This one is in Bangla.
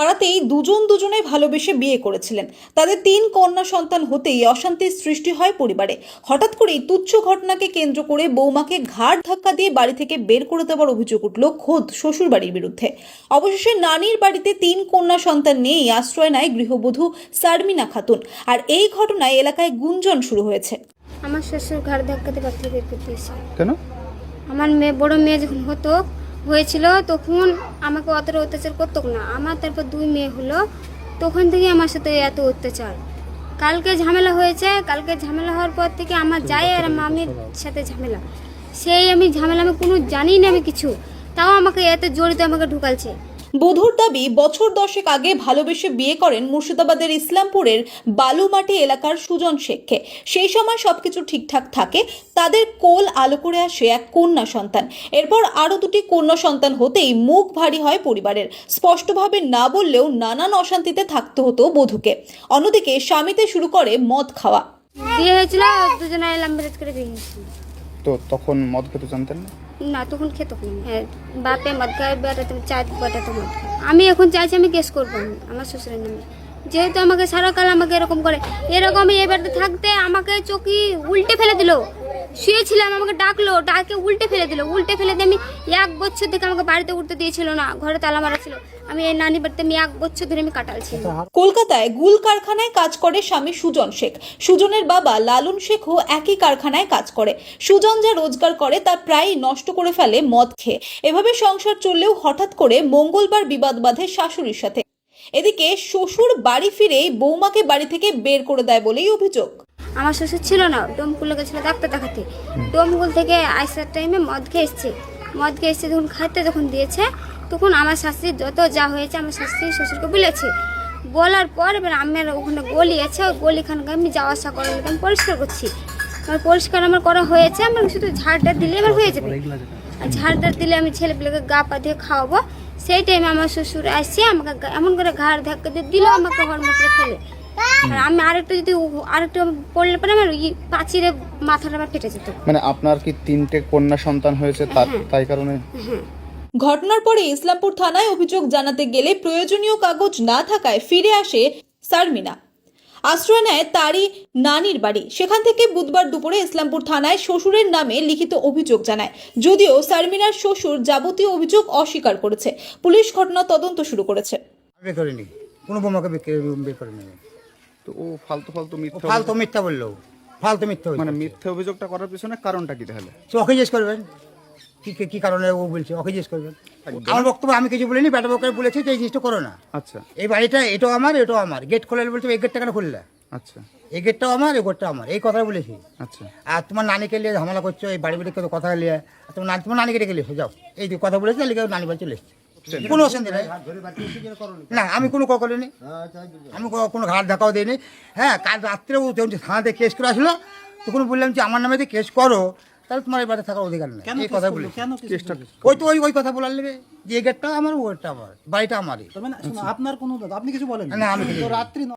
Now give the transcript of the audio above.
পাড়াতেই দুজন দুজনে ভালোবেসে বিয়ে করেছিলেন। তাদের তিন কন্যা সন্তান হতেই অশান্তির সৃষ্টি হয় পরিবারে। হঠাৎ করেই তুচ্ছ ঘটনাকে কেন্দ্র করে বৌমাকে ঘাড় ধাক্কা দিয়ে বাড়ি থেকে বের করে দেওয়ার অভিযোগ উঠল খোদ শ্বশুর বাড়ির বিরুদ্ধে। অবশেষে নানির বাড়িতে তিন কন্যা সন্তান নিয়েই আশ্রয় নেয় গৃহবধূ সারমিনা খাতুন। আর এই ঘটনায় এলাকায় গুঞ্জন শুরু হয়েছে। আমার শ্বশুর ঘর ধাক্কাতে বাড়ি থেকে বের করতে কেন? আমার মেয়ে বড় মেয়ে যখন হতো হয়েছিল তখন আমাকে অতটা অত্যাচার করতো না। আমার তারপর দুই মেয়ে হলো তখন থেকে আমার সাথে এত অত্যাচার। কালকে ঝামেলা হয়েছে কালকে ঝামেলা হওয়ার পর থেকে আমার যাই আর মামির সাথে ঝামেলা। সেই আমি ঝামেলা আমি কোনো জানি না আমি কিছু। তাও আমাকে এত জড়িত আমাকে ঢুকালছে। বধূর দাবি বছর দশেক আগে ভালোবেসে বিয়ে করেন মুর্শিদাবাদের ইসলামপুরের বালুমাটি এলাকার সুজন শেখকে। সেই সময় সবকিছু ঠিকঠাক থাকে তাদের কোল আলো করে আসে এক কন্যা সন্তান। এরপর আরও দুটি কন্যা সন্তান হতেই মুখ ভারী হয় পরিবারের। স্পষ্টভাবে না বললেও নানান অশান্তিতে থাকতে হতো বধূকে। অন্যদিকে স্বামীতে শুরু করে মদ খাওয়া। বিয়ে হয়েছিল দুজনে এলাম করে বিয়ে হয়েছিল। তো তখন মদ খেতে জানতেন না? না তখন খেত হ্যাঁ বাপে মদ খায় বেড়াতে চায় বেড়াতে মদ খায়। আমি এখন চাইছি আমি কেস করব আমার শ্বশুরের নামে। যেহেতু আমাকে সারাকাল আমাকে এরকম করে এরকম এবার থাকতে আমাকে চকি উল্টে ফেলে দিল। শুয়েছিলাম, আমাকে ডাকলো, ডাকে উল্টে ফেলে দিল। উল্টে ফেলে দিয়ে আমি এক বছর থেকে আমাকে বাড়িতে উঠতে দিয়েছিল না, ঘরে তালা মারা ছিল। আমি এই নানি বাড়িতে আমি এক বছর ধরে আমি কাটালছি কলকাতায় গুল কারখানায় কাজ করে স্বামী সুজন শেখ। সুজনের বাবা লালন শেখও একই কারখানায় কাজ করে। সুজন যা রোজগার করে তা প্রায়ই নষ্ট করে ফেলে মদ খেয়ে। এভাবে সংসার চললেও হঠাৎ করে মঙ্গলবার বিবাদ বাঁধে শাশুড়ির সাথে। এদিকে শ্বশুর বাড়ি ফিরেই বৌমাকে বাড়ি থেকে বের করে দেয় বলেই অভিযোগ। আমার শ্বশুর ছিল না ডোমকুলে গেছিল ডাক্তার দেখাতে। ডোমকুল থেকে আইসার টাইমে মদ খেয়ে এসছে। মদ খেয়ে এসছে, যখন খাইতে যখন দিয়েছে, তখন আমার শাশুড়ি যত যা হয়েছে আমার শাশুড়ি শ্বশুরকে বলেছে। বলার পর এবার আমার ওখানে গলি আছে, ওই গলিখানকে আমি যাওয়া আসা করার আমি পরিষ্কার করছি। আমার পরিষ্কার আমার করা হয়েছে, আমার শুধু ঝাড়টা দিলে আমার হয়ে যাবে। আর ঝাড়টা দিলে আমি ছেলেপিলেকে গা পা দিয়ে খাওয়াবো। সেই টাইমে আমার শ্বশুর আসছে, আমাকে এমন করে ঘাড় ধাক্কা দিয়ে দিল, আমাকে মধ্যে ফেলে আমি আরেকটু যদি আরেকটু পড়লে পরে আমার ই পাচিরে মাথাটা আমার ফেটে যেত। মানে আপনার কি তিনটে কন্যা সন্তান হয়েছে তার তাই কারণে? হ্যাঁ। ঘটনার পরে ইসলামপুর থানায় অভিযোগ জানাতে গেলে প্রয়োজনীয় কাগজ না থাকায় ফিরে আসে সারমিনা। আশ্রয় নেয় তারই নানির বাড়ি। সেখান থেকে বুধবার দুপুরে ইসলামপুর থানায় শ্বশুরের নামে লিখিত অভিযোগ জানায়। যদিও সারমিনার শ্বশুর যাবতীয় অভিযোগ অস্বীকার করেছে। পুলিশ ঘটনা তদন্ত শুরু করেছে। করিনি। কোনো বোমাকে বের- বের করিনি আমি। তো ও ফালতু ফালতু মিথ্যা ফালতু মিথ্যা বলল। ফালতু মিথ্যা মানে মিথ্যা অভিযোগটা করার পিছনে কারণটা কি তাহলে? ওকে জিজ্ঞেস করবেন। কি কি- কারণে ও বলছে? ওকে জিজ্ঞেস করবেন। আমার বক্তব্য আমি কিছু বলিনি ব্যাটা বকার বলেছে যে এই জিনিসটা করো না। আচ্ছা। এই বাড়িটা এটাও আমার এটাও আমার। গেট খোলা বলছে এই গেটটা কেন খুললে? আচ্ছা। এই গেটটাও আমার এই গেটটা আমার। এই কথা বলেছি। আচ্ছা। আর তোমার নানিকে নিয়ে ঝামেলা করছ এই বাড়ি বাড়ি কথা নিয়ে তোমার নানি তোমার নানিকে ডেকে এসো, যাও। এই কথা বলেছে লিখে নানি বাড়ি চলে এসছে। কোনো অসুবিধা নেই। না। আমি কোনো ক করিনি। আমি কোনো- ঘাট দেখাও দিইনি। হ্যাঁ কাল রাত্রে ও যখন থানাতে কেস করে আসলো তখন বললাম যে আমার নামে যদি কেস করো তাহলে তোমার এই বাড়িতে থাকার অধিকার নেই। এই কথা বলি ওই তো ওই ওই কথা বলার লেগে যে গেটটা আমার ও গেটটা আমার বাড়িটা আমারই। তবে না আপনার কোনো দাদা আপনি কিছু বলেন না, আমি। রাত্রি